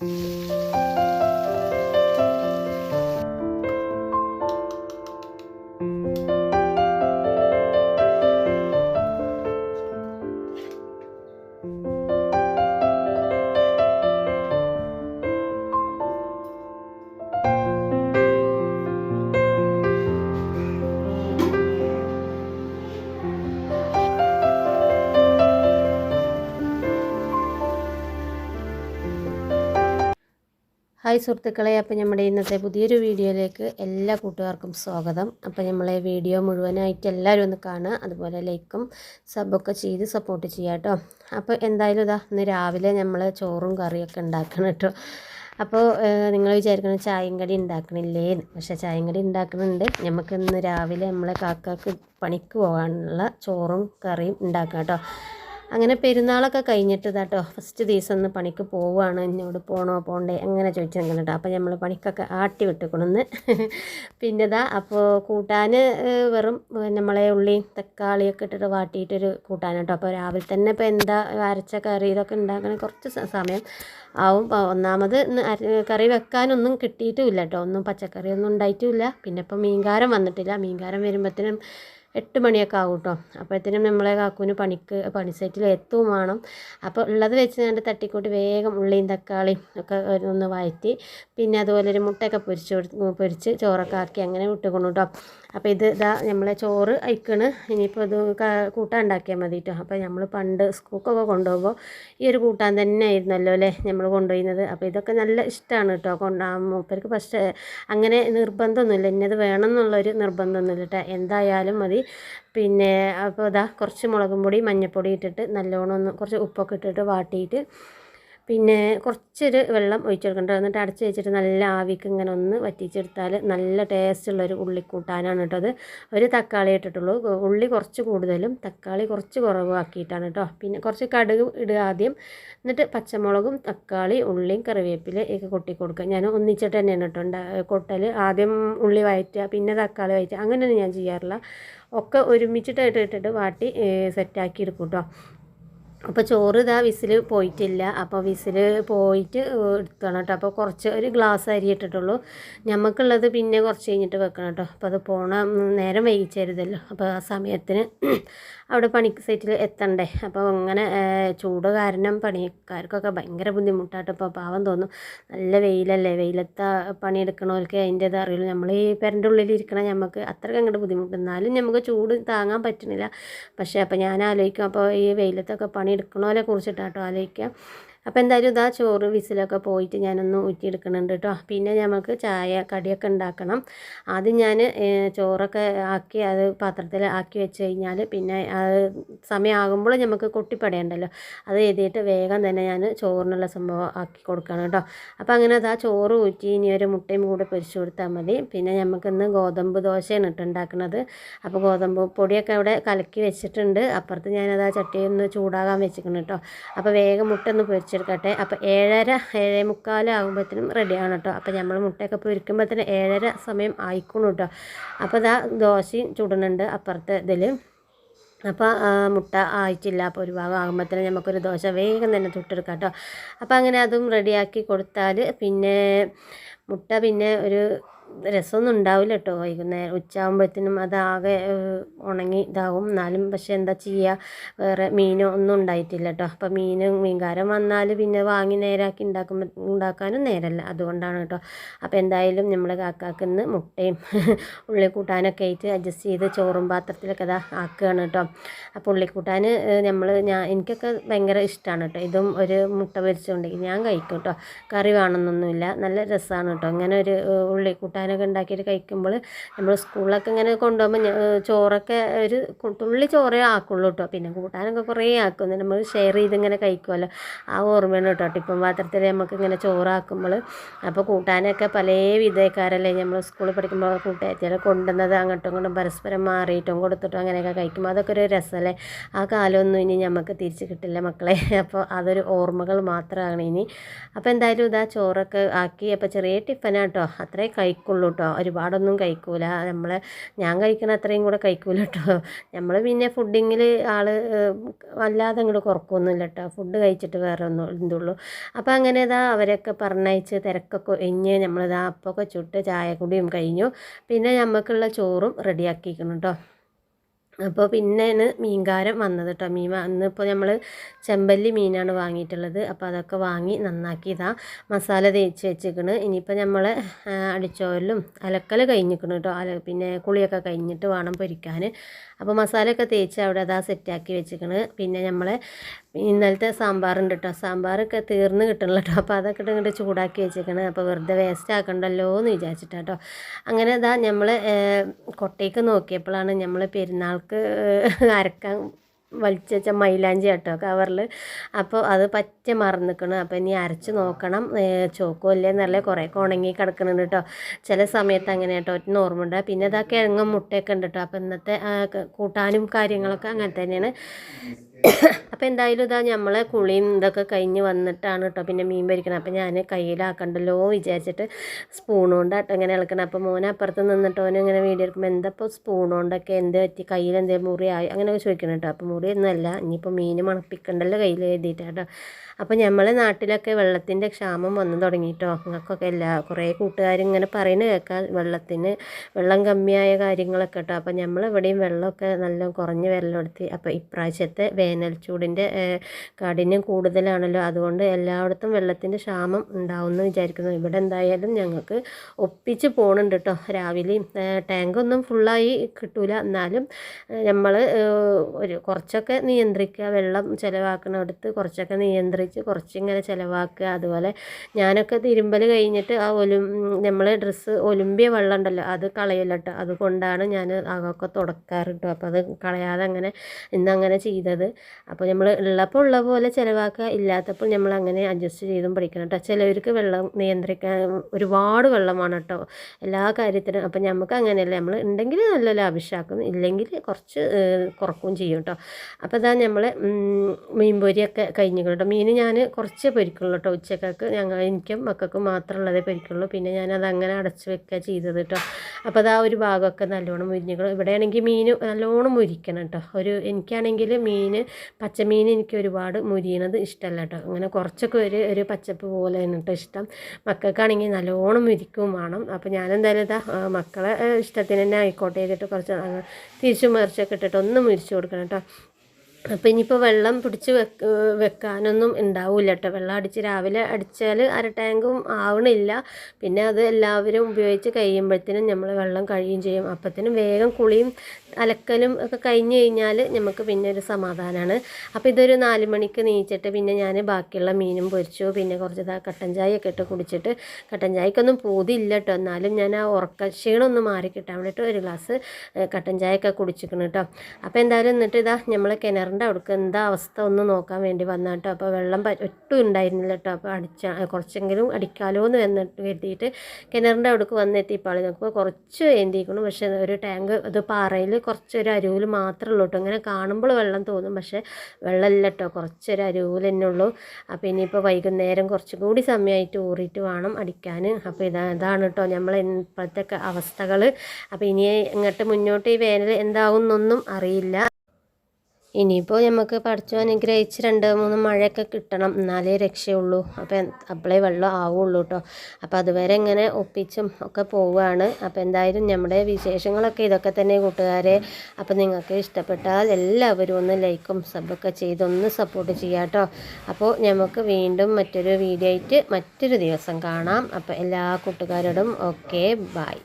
Música hi സുഹൃത്തുക്കളെ അപ്പോൾ നമ്മുടെ ഇന്നത്തെ പുതിയൊരു വീഡിയോയിലേക്ക് എല്ലാ കൂട്ടുകാർക്കും സ്വാഗതം. അപ്പോൾ നമ്മളെ വീഡിയോ മുഴുവനായിട്ട് എല്ലാവരും ഒന്ന് കാണുക അതുപോലെ ലൈക്കും സബൊക്കെ ചെയ്ത് സപ്പോർട്ട് ചെയ്യുക കേട്ടോ. അപ്പോൾ എന്തായാലും ഇതാ ഇന്ന് രാവിലെ നമ്മൾ ചോറും കറിയൊക്കെ ഉണ്ടാക്കണം കേട്ടോ. അപ്പോൾ നിങ്ങൾ വിചാരിക്കണം ചായയും കടി ഉണ്ടാക്കണില്ലേ പക്ഷെ ചായയും കടി ഉണ്ടാക്കുന്നുണ്ട് നമുക്ക് ഇന്ന് രാവിലെ നമ്മളെ കാക്കാക്ക് പണിക്ക് പോകാനുള്ള ചോറും കറിയും ഉണ്ടാക്കാം കേട്ടോ. അങ്ങനെ പെരുന്നാളൊക്കെ കഴിഞ്ഞിട്ട് ഇതാട്ടോ ഫസ്റ്റ് ദിവസം ഒന്ന് പണിക്ക് പോവുകയാണ് എന്നോട് പോണോ പോകണ്ടേ അങ്ങനെ ചോദിച്ചു കേട്ടോ അപ്പോൾ നമ്മൾ പണിക്കൊക്കെ ആട്ടി വിട്ടുകൊണ്ടെന്ന് പിന്നെ ഇതാ അപ്പോൾ കൂട്ടാൻ വെറും നമ്മളെ ഉള്ളിയും തക്കാളിയൊക്കെ ഇട്ടിട്ട് വാട്ടിയിട്ടൊരു കൂട്ടാൻ കേട്ടോ അപ്പോൾ രാവിലെ തന്നെ ഇപ്പോൾ എന്താ അരച്ച കറി ഇതൊക്കെ ഉണ്ടാക്കണ കുറച്ച് സമയം ആവും. ഒന്നാമത് കറി വെക്കാനൊന്നും കിട്ടിയിട്ടുമില്ല കേട്ടോ ഒന്നും പച്ചക്കറിയൊന്നും ഉണ്ടായിട്ടുമില്ല പിന്നെ ഇപ്പോൾ മീൻകാരം വന്നിട്ടില്ല. മീൻകാരം വരുമ്പോഴത്തേനും എട്ട് മണിയൊക്കെ ആകും കേട്ടോ അപ്പോഴത്തേനും നമ്മളെ കാക്കൂന് പണിക്ക് പണി സൈറ്റിൽ എത്തും വേണം. അപ്പോൾ ഉള്ളത് വെച്ച് ഞാൻ തട്ടിക്കൂട്ടി വേഗം ഉള്ളിയും തക്കാളിയും ഒക്കെ ഒന്ന് വഴറ്റി പിന്നെ അതുപോലെ ഒരു മുട്ടയൊക്കെ പൊരിച്ച് പൊരിച്ച് ചോറൊക്കെ ആക്കി അങ്ങനെ വിട്ടുകൊണ്ടു കേട്ടോ അപ്പോൾ ഇത് ഇതാ നമ്മളെ ചോറ് അയക്കണ്. ഇനിയിപ്പോൾ ഇത് കൂട്ടാൻ ഉണ്ടാക്കിയാൽ മതി കേട്ടോ അപ്പോൾ നമ്മൾ പണ്ട് സ്കൂക്കൊക്കെ കൊണ്ടുപോകുമ്പോൾ ഈ ഒരു കൂട്ടാൻ തന്നെ ആയിരുന്നല്ലോ അല്ലേ നമ്മൾ കൊണ്ടുപോയിരുന്നത്. അപ്പോൾ ഇതൊക്കെ നല്ല ഇഷ്ടമാണ് കേട്ടോ കൊണ്ടാ മൂപ്പർക്ക് പക്ഷേ അങ്ങനെ നിർബന്ധമൊന്നുമില്ല. ഇന്നത് വേണം എന്നുള്ളൊരു നിർബന്ധമൊന്നുമില്ല കേട്ടോ എന്തായാലും മതി. പിന്നെ അപ്പോൾ ഇതാ കുറച്ച് മുളകും പൊടി മഞ്ഞൾപ്പൊടി ഇട്ടിട്ട് നല്ലോണം ഒന്ന് കുറച്ച് ഉപ്പൊക്കെ ഇട്ടിട്ട് വാട്ടിയിട്ട് പിന്നെ കുറച്ചൊരു വെള്ളം ഒഴിച്ചെടുക്കേണ്ടത് എന്നിട്ട് അടച്ച് വെച്ചിട്ട് നല്ല ആവിക്ക് ഇങ്ങനെ ഒന്ന് വറ്റിച്ചെടുത്താൽ നല്ല ടേസ്റ്റുള്ളൊരു ഉള്ളിക്കൂട്ടാനാണ് കേട്ടോ അത്. ഒരു തക്കാളി ഇട്ടിട്ടുള്ളൂ. ഉള്ളി കുറച്ച് കൂടുതലും തക്കാളി കുറച്ച് കുറവാക്കിയിട്ടാണ് കേട്ടോ പിന്നെ കുറച്ച് കടുക് ഇടുക ആദ്യം. എന്നിട്ട് പച്ചമുളകും തക്കാളി ഉള്ളിയും കറിവേപ്പില ഒക്കെ കൊട്ടി കൊടുക്കുക. ഞാൻ ഒന്നിച്ചിട്ട് തന്നെയാണ് കേട്ടോ കൊട്ടൽ ആദ്യം ഉള്ളി വയറ്റുക പിന്നെ തക്കാളി വയറ്റുക. അങ്ങനെയൊന്നും ഞാൻ ചെയ്യാറില്ല ഒക്കെ ഒരുമിച്ചിട്ടായിട്ട് ഇട്ടിട്ട് വാട്ടി സെറ്റാക്കി എടുക്കും കേട്ടോ അപ്പോൾ ചോറ് ഇതാ വിസിൽ പോയിട്ടില്ല. അപ്പോൾ വിസിൽ പോയിട്ട് എടുക്കണം കേട്ടോ അപ്പോൾ കുറച്ച് ഒരു ഗ്ലാസ് അരി ഇട്ടിട്ടുള്ളൂ. ഞമ്മക്കുള്ളത് പിന്നെ കുറച്ച് കഴിഞ്ഞിട്ട് വെക്കണം കേട്ടോ അപ്പോൾ അത് പോണ നേരം വൈകിച്ചരുതല്ലോ. അപ്പോൾ ആ സമയത്തിന് അവിടെ പണിക്ക് സൈറ്റിൽ എത്തണ്ടേ. അപ്പോൾ അങ്ങനെ ചൂട് കാരണം പണിക്കാർക്കൊക്കെ ഭയങ്കര ബുദ്ധിമുട്ടാട്ടോ. ഇപ്പോൾ പാവം തോന്നും. നല്ല വെയിലല്ലേ. വെയിലത്ത് പണിയെടുക്കണവർക്ക് അതിന്റെത് അറിയുള്ളൂ. നമ്മൾ ഈ പെരന്റെ ഉള്ളിൽ ഇരിക്കണ നമുക്ക് അത്രയ്ക്ക് അങ്ങോട്ട് ബുദ്ധിമുട്ട്. എന്നാലും നമുക്ക് ചൂട് താങ്ങാൻ പറ്റണില്ല. പക്ഷേ അപ്പോൾ ഞാൻ ആലോചിക്കും അപ്പോൾ ഈ വെയിലത്തൊക്കെ പണിയെടുക്കണവരെ കുറിച്ചിട്ടാട്ടോ ആലോചിക്കുക. അപ്പോൾ എന്തായാലും ഇതാ ചോറ് വിസിലൊക്കെ പോയിട്ട് ഞാനൊന്ന് ഊറ്റിയെടുക്കുന്നുണ്ട് കേട്ടോ പിന്നെ നമുക്ക് ചായ കടിയൊക്കെ ഉണ്ടാക്കണം. ആദ്യം ഞാൻ ചോറൊക്കെ ആക്കി അത് പാത്രത്തിൽ ആക്കി വെച്ച് കഴിഞ്ഞാൽ പിന്നെ അത് സമയമാകുമ്പോൾ നമുക്ക് കൊട്ടിപ്പടയുണ്ടല്ലോ അത് എഴുതിയിട്ട് വേഗം തന്നെ ഞാൻ ചോറിനുള്ള സംഭവം ആക്കി കൊടുക്കണം കേട്ടോ അപ്പോൾ അങ്ങനെ അത് ആ ചോറ് ഊറ്റി ഇനി ഒരു മുട്ടയും കൂടെ പൊരിച്ചു കൊടുത്താൽ മതി. പിന്നെ നമുക്കിന്ന് ഗോതമ്പ് ദോശയാണ് ഇട്ട് ഉണ്ടാക്കുന്നത്. അപ്പോൾ ഗോതമ്പ് പൊടിയൊക്കെ അവിടെ കലക്കി വെച്ചിട്ടുണ്ട്. അപ്പുറത്ത് ഞാനത് ആ ചട്ടി ഒന്ന് ചൂടാകാൻ വെച്ചിരിക്കണം കേട്ടോ അപ്പോൾ വേഗം മുട്ട ഒന്ന് പൊരിച്ചെടുക്കട്ടെ അപ്പോൾ ഏഴര ഏഴേ മുക്കാലാകുമ്പോഴത്തേനും റെഡിയാണ് കേട്ടോ അപ്പോൾ നമ്മൾ മുട്ടയൊക്കെ പൊരിക്കുമ്പോഴത്തേനും ഏഴര സമയം ആയിക്കോണു കേട്ടോ അപ്പോൾ ഇതാ ദോശയും ചുടുന്നുണ്ട് അപ്പുറത്തെ ഇതിൽ അപ്പോൾ മുട്ട ആയിട്ടില്ല. അപ്പോൾ ഒരു ഭാഗം ആകുമ്പോഴത്തേനും നമുക്കൊരു ദോശ വേഗം തന്നെ തൊട്ടെടുക്കാം കേട്ടോ അപ്പോൾ അങ്ങനെ അതും റെഡിയാക്കി കൊടുത്താൽ പിന്നെ മുട്ട പിന്നെ ഒരു രസമൊന്നും ഉണ്ടാവില്ല കേട്ടോ വൈകുന്നേരം ഉച്ചയാകുമ്പോഴത്തേനും അതാകെ ഉണങ്ങി ഇതാവും എന്നാലും പക്ഷെ എന്താ ചെയ്യുക വേറെ മീനോ ഒന്നും ഉണ്ടായിട്ടില്ല കേട്ടോ അപ്പോൾ മീനും മീൻകാരൻ വന്നാൽ പിന്നെ വാങ്ങി നേരാക്കി ഉണ്ടാക്കുമ്പോൾ ഉണ്ടാക്കാനും നേരമല്ല അതുകൊണ്ടാണ് കേട്ടോ അപ്പോൾ എന്തായാലും നമ്മൾ കാക്കാക്കിന്ന് മുട്ടയും ഉള്ളിക്കൂട്ടാനൊക്കെ ആയിട്ട് അഡ്ജസ്റ്റ് ചെയ്ത് ചോറും പാത്രത്തിലൊക്കെ ഇതാ ആക്കുകയാണ് കേട്ടോ അപ്പോൾ ഉള്ളിക്കൂട്ടാൻ നമ്മൾ ഞാൻ എനിക്കൊക്കെ ഭയങ്കര ഇഷ്ടമാണ് കേട്ടോ ഇതും ഒരു മുട്ട പൊരിച്ചുകൊണ്ടെങ്കിൽ ഞാൻ കഴിക്കും കേട്ടോ കറി വേണമെന്നൊന്നുമില്ല. നല്ല രസമാണ് കേട്ടോ ഇങ്ങനെ ഒരു ഏഹ്, ഉള്ളിക്കൂട്ടാനൊക്കെ ഉണ്ടാക്കിയിട്ട് കഴിക്കുമ്പോൾ നമ്മൾ സ്കൂളിലൊക്കെ ഇങ്ങനെ കൊണ്ടുപോകുമ്പോൾ ചോറൊക്കെ ഒരു തുള്ളി ചോറേ ആക്കുള്ളൂ കേട്ടോ പിന്നെ കൂട്ടാനൊക്കെ കുറേ ആക്കും. നമ്മൾ ഷെയർ ചെയ്ത് ഇങ്ങനെ കഴിക്കുമല്ലോ ആ ഓർമ്മയാണ് കേട്ടോ ടിപ്പം പാത്രത്തിൽ നമുക്ക് ഇങ്ങനെ ചോറാക്കുമ്പോൾ അപ്പോൾ കൂട്ടാനൊക്കെ പല വിധക്കാരല്ലേ. നമ്മൾ സ്കൂളിൽ പഠിക്കുമ്പോൾ കൂട്ടുകാരികൾ കൊണ്ടുവന്നത് അങ്ങോട്ടും ഇങ്ങോട്ടും പരസ്പരം മാറിയിട്ടും കൊടുത്തിട്ടും അങ്ങനെയൊക്കെ കഴിക്കുമ്പോൾ അതൊക്കെ ഒരു രസമല്ലേ. ആ കാലമൊന്നും ഇനി നമുക്ക് തിരിച്ച് കിട്ടില്ല മക്കളെ. അപ്പോൾ അതൊരു ഓർമ്മകൾ മാത്രമാണ് ഇനി. അപ്പോൾ എന്തായാലും ഇതാ ചോറൊക്കെ ആക്കി. അപ്പോൾ ചെറിയ ടിഫനാട്ടോ അത്രേ കഴിക്കും. കഴിക്കുള്ളൂ കേട്ടോ ഒരുപാടൊന്നും കഴിക്കൂല. നമ്മൾ ഞാൻ കഴിക്കണ അത്രയും കൂടെ കഴിക്കൂല കേട്ടോ നമ്മൾ പിന്നെ ഫുഡിങ്ങിൽ ആൾ വല്ലാതെ അങ്ങോട്ട് കുറക്കൊന്നുമില്ല കേട്ടോ ഫുഡ് കഴിച്ചിട്ട് വേറെ ഒന്നും എന്തുള്ളൂ. അപ്പോൾ അങ്ങനെ ഇതാ അവരൊക്കെ പറഞ്ഞയച്ച് തിരക്കൊക്കെ ഒഴിഞ്ഞ് നമ്മളിതാ അപ്പൊക്കെ ചുട്ട് ചായ കുടിയും കഴിഞ്ഞു. പിന്നെ നമുക്കുള്ള ചോറും റെഡിയാക്കിയിരിക്കണം കേട്ടോ അപ്പോൾ പിന്നെയാണ് മീൻകാരൻ വന്നത് കേട്ടോ. മീൻ ഇന്നിപ്പോൾ നമ്മൾ ചെമ്പല്ലി മീനാണ് വാങ്ങിയിട്ടുള്ളത്. അപ്പോൾ അതൊക്കെ വാങ്ങി നന്നാക്കി ഇതാ മസാല തേച്ച് വെച്ചിക്കണ് ഇനിയിപ്പോൾ നമ്മൾ അടിച്ചോലും അലക്കൽ കഴിഞ്ഞിരിക്കണം കേട്ടോ. അല പിന്നെ കുളിയൊക്കെ കഴിഞ്ഞിട്ട് വേണം പൊരിക്കാൻ. അപ്പോൾ മസാലയൊക്കെ തേച്ച് അവിടെ അതാ സെറ്റാക്കി വെച്ചിക്കണ്. പിന്നെ നമ്മൾ ഇന്നലത്തെ സാമ്പാറുണ്ട് കേട്ടോ സാമ്പാറൊക്കെ തീർന്ന് കിട്ടണല്ലോ കേട്ടോ അപ്പോൾ അതൊക്കെ ഇങ്ങോട്ട് ചൂടാക്കി വെച്ചേക്കണ്. അപ്പോൾ വെറുതെ വേസ്റ്റ് ആക്കണ്ടല്ലോ എന്ന് വിചാരിച്ചിട്ടാട്ടോ അങ്ങനെ ഇതാ നമ്മൾ കൊട്ടയ്ക്ക് നോക്കിയപ്പോഴാണ് നമ്മൾ പെരുന്നാൾക്ക് അരക്കാൻ വലിച്ച മൈലാഞ്ചി കേട്ടോ കവറിൽ അപ്പോൾ അത് പറ്റ മറന്നിക്കണം. അപ്പോൾ ഇനി അരച്ച് നോക്കണം. ചോക്കോ ഇല്ലേ നല്ല കുറേ ഉണങ്ങി കിടക്കുന്നുണ്ട് കേട്ടോ ചില സമയത്ത് അങ്ങനെ കേട്ടോ ഒറ്റ ഓർമ്മ പിന്നെ ഇതാ കിഴങ്ങും മുട്ടയൊക്കെ ഉണ്ട് കേട്ടോ അപ്പോൾ ഇന്നത്തെ കൂട്ടാനും കാര്യങ്ങളൊക്കെ അങ്ങനെ തന്നെയാണ്. അപ്പോൾ എന്തായാലും ഇതാ നമ്മളെ കുളിയും ഇതൊക്കെ കഴിഞ്ഞ് വന്നിട്ടാണ് കേട്ടോ പിന്നെ മീൻ പൊരിക്കണം അപ്പോൾ ഞാൻ കയ്യിലാക്കണ്ടല്ലോ വിചാരിച്ചിട്ട് സ്പൂൺ കൊണ്ടാട്ടോ ഇങ്ങനെ ഇളക്കണം അപ്പോൾ മോനെ അപ്പുറത്ത് നിന്നിട്ട് ഓനെ ഇങ്ങനെ വീഡിയോ എടുക്കുമ്പോൾ എന്തപ്പോൾ സ്പൂൺ കൊണ്ടൊക്കെ എന്ത് പറ്റി? കയ്യിൽ എന്തെങ്കിലും മുറിയായി അങ്ങനെയൊക്കെ ചോദിക്കണം കേട്ടോ അപ്പോൾ മുറിയൊന്നുമല്ല ഇനിയിപ്പോൾ മീൻ മണപ്പിക്കണ്ടല്ലോ കയ്യിൽ എഴുതിയിട്ടാട്ടോ അപ്പോൾ നമ്മളെ നാട്ടിലൊക്കെ വെള്ളത്തിന്റെ ക്ഷാമം വന്നു തുടങ്ങിയിട്ടോ നിങ്ങൾക്കൊക്കെ എല്ലാ കുറേ കൂട്ടുകാരിങ്ങനെ പറയുന്നത് കേൾക്കാം. വെള്ളത്തിന് വെള്ളം കമ്മിയായ കാര്യങ്ങളൊക്കെ കേട്ടോ. അപ്പോൾ നമ്മളിവിടെയും വെള്ളമൊക്കെ നല്ല കുറഞ്ഞ് വരലെടുത്തി അപ്പോൾ ഇപ്രാവശ്യത്തെ വേനൽ ചൂടിന്റെ കാഠിന്യം കൂടുതലാണല്ലോ. അതുകൊണ്ട് എല്ലായിടത്തും വെള്ളത്തിന്റെ ക്ഷാമം ഉണ്ടാവുമെന്ന് വിചാരിക്കുന്നു. ഇവിടെ എന്തായാലും ഞങ്ങൾക്ക് ഒപ്പിച്ച് പോകണുണ്ട് കേട്ടോ. രാവിലെയും ടാങ്കൊന്നും ഫുള്ളായി കിട്ടൂല. എന്നാലും നമ്മൾ ഒരു കുറച്ചൊക്കെ നിയന്ത്രിക്കുക. വെള്ളം ചിലവാക്കുന്നിടത്ത് കുറച്ചൊക്കെ നിയന്ത്രിച്ച് കുറച്ചിങ്ങനെ ചിലവാക്കുക. അതുപോലെ ഞാനൊക്കെ തിരുമ്പൽ കഴിഞ്ഞിട്ട് ആ ഒലും നമ്മൾ ഡ്രസ്സ് ഒലുമ്പിയ വെള്ളം ഉണ്ടല്ലോ അത് കളയില്ല അതുകൊണ്ടാണ് ഞാൻ അതൊക്കെ തുടക്കാറ് അപ്പോൾ അത് കളയാതെ അങ്ങനെ ഇന്നങ്ങനെ ചെയ്തത്. അപ്പോൾ നമ്മൾ ഉള്ളപ്പോൾ ഉള്ള പോലെ ചിലവാക്കുക. ഇല്ലാത്തപ്പോൾ നമ്മൾ അങ്ങനെ അഡ്ജസ്റ്റ് ചെയ്തും പഠിക്കണം കേട്ടോ ചിലവർക്ക് വെള്ളം നിയന്ത്രിക്കാൻ ഒരുപാട് വെള്ളമാണ് കേട്ടോ എല്ലാ കാര്യത്തിനും. അപ്പം നമുക്ക് അങ്ങനെയല്ല. നമ്മൾ ഉണ്ടെങ്കിൽ നല്ല ലാഭിഷാക്കും. ഇല്ലെങ്കിൽ കുറച്ച് കുറക്കുകയും ചെയ്യും കേട്ടോ അപ്പോൾ ഇതാ നമ്മൾ മീൻ പൊരിയൊക്കെ കഴിഞ്ഞു കേട്ടോ മീൻ ഞാൻ കുറച്ച് പൊരിക്കുള്ളൂ കേട്ടോ ഉച്ചക്കൊക്കെ. ഞങ്ങൾ എനിക്കും മക്കൾക്കും മാത്രമുള്ളതേ പൊരിക്കുള്ളൂ. പിന്നെ ഞാനത് അങ്ങനെ അടച്ച് വെക്കുക ചെയ്തത് കേട്ടോ അപ്പോൾ അത് ആ ഒരു ഭാഗമൊക്കെ നല്ലോണം മുരിഞ്ഞിക്കണം. ഇവിടെയാണെങ്കിൽ മീൻ നല്ലോണം മുരിക്കണം കേട്ടോ ഒരു എനിക്കാണെങ്കിൽ മീൻ പച്ചമീൻ എനിക്ക് ഒരുപാട് മുരിയണത് ഇഷ്ടമല്ല കേട്ടോ അങ്ങനെ കുറച്ചൊക്കെ ഒരു ഒരു പച്ചപ്പ് പോലെ കേട്ടോ ഇഷ്ടം. മക്കൾക്കാണെങ്കിൽ നല്ലോണം മുരിക്കും വേണം. അപ്പോൾ ഞാനെന്തായാലും ഇതാ മക്കളെ ഇഷ്ടത്തിന് തന്നെ ആയിക്കോട്ടെ ചെയ്തിട്ട് കുറച്ച് തിരിച്ചു മറിച്ചൊക്കെ ഇട്ടിട്ട് ഒന്ന് മുരിച്ചു കൊടുക്കണം കേട്ടോ അപ്പോൾ ഇനിയിപ്പോൾ വെള്ളം പിടിച്ച് വെക്ക് വെക്കാനൊന്നും ഉണ്ടാവില്ല കേട്ടോ വെള്ളം അടിച്ച് രാവിലെ അടിച്ചാൽ അര ടാങ്കും ആവണില്ല. പിന്നെ അത് എല്ലാവരും ഉപയോഗിച്ച് കഴിയുമ്പോഴത്തേനും നമ്മൾ വെള്ളം കഴിയും ചെയ്യും. അപ്പത്തിനും വേഗം കുളിയും അലക്കലും ഒക്കെ കഴിഞ്ഞ് കഴിഞ്ഞാൽ നമുക്ക് പിന്നെ ഒരു സമാധാനമാണ് അപ്പോൾ ഇതൊരു നാല് മണിക്ക് നീച്ചിട്ട് പിന്നെ ഞാൻ ബാക്കിയുള്ള മീനും പൊരിച്ചു. പിന്നെ കുറച്ച് കട്ടൻ ചായയൊക്കെ ഇട്ട് കുടിച്ചിട്ട് കട്ടൻ ചായക്കൊന്നും പൂതിയില്ല കേട്ടോ എന്നാലും ഞാൻ ആ ഉറക്ക ക്ഷീണമൊന്ന് മാറി കിട്ടാൻ വേണ്ടിയിട്ട് ഒരു ഗ്ലാസ് കട്ടൻ ചായയൊക്കെ കുടിച്ചിക്കണം കേട്ടോ അപ്പോൾ എന്തായാലും എന്നിട്ട് ഇതാ നമ്മൾ കിണറിന്റെ അവിടേക്ക് എന്താ അവസ്ഥ ഒന്ന് നോക്കാൻ വേണ്ടി വന്ന കേട്ടോ അപ്പോൾ വെള്ളം ഒട്ടും ഉണ്ടായിരുന്നില്ല കേട്ടോ. അപ്പോൾ അടിച്ച കുറച്ചെങ്കിലും അടിക്കാലോ എന്ന് വന്നിട്ട് കരുതിയിട്ട് കിണറിന്റെ അവിടേക്ക് വന്നെത്തിയപ്പോൾ നോക്കുമ്പോൾ കുറച്ച് ഏന്തിക്കണം പക്ഷേ ഒരു ടാങ്ക് അത് പാറയിൽ കുറച്ചൊരു അരുവിൽ മാത്രമേ ഉള്ളൂ കേട്ടോ. ഇങ്ങനെ കാണുമ്പോൾ വെള്ളം തോന്നും. പക്ഷേ വെള്ളമില്ല കേട്ടോ. കുറച്ചൊരു അരുവിൽ തന്നെ ഉള്ളൂ. അപ്പോൾ ഇനിയിപ്പോൾ വൈകുന്നേരം കുറച്ചും കൂടി സമയമായിട്ട് ഊറിയിട്ട് വേണം അടിക്കാൻ. അപ്പോൾ ഇതാ ഇതാണ് കേട്ടോ നമ്മൾ ഇപ്പോഴത്തെ അവസ്ഥകൾ അപ്പോൾ ഇനി ഇങ്ങോട്ട് മുന്നോട്ട് ഈ വേനൽ എന്താകുന്നൊന്നും അറിയില്ല. ഇനിയിപ്പോൾ നമുക്ക് പഠിച്ചു അനുഗ്രഹിച്ച് രണ്ട് മൂന്ന് മഴയൊക്കെ കിട്ടണം. എന്നാലേ രക്ഷയുള്ളൂ. അപ്പം അപ്പോഴേ വെള്ളം ആവുള്ളൂ കേട്ടോ അപ്പോൾ അതുവരെ ഇങ്ങനെ ഒപ്പിച്ചും ഒക്കെ പോവുകയാണ് അപ്പോൾ എന്തായാലും നമ്മുടെ വിശേഷങ്ങളൊക്കെ ഇതൊക്കെ തന്നെ കൂട്ടുകാരെ. അപ്പോൾ നിങ്ങൾക്ക് ഇഷ്ടപ്പെട്ടാൽ എല്ലാവരും ഒന്ന് ലൈക്കും സബൊക്കെ ചെയ്തൊന്ന് സപ്പോർട്ട് ചെയ്യാം കേട്ടോ അപ്പോൾ നമുക്ക് വീണ്ടും മറ്റൊരു വീഡിയോ ആയിട്ട് മറ്റൊരു ദിവസം കാണാം. അപ്പോൾ എല്ലാ കൂട്ടുകാരോടും ഓക്കെ ബായ്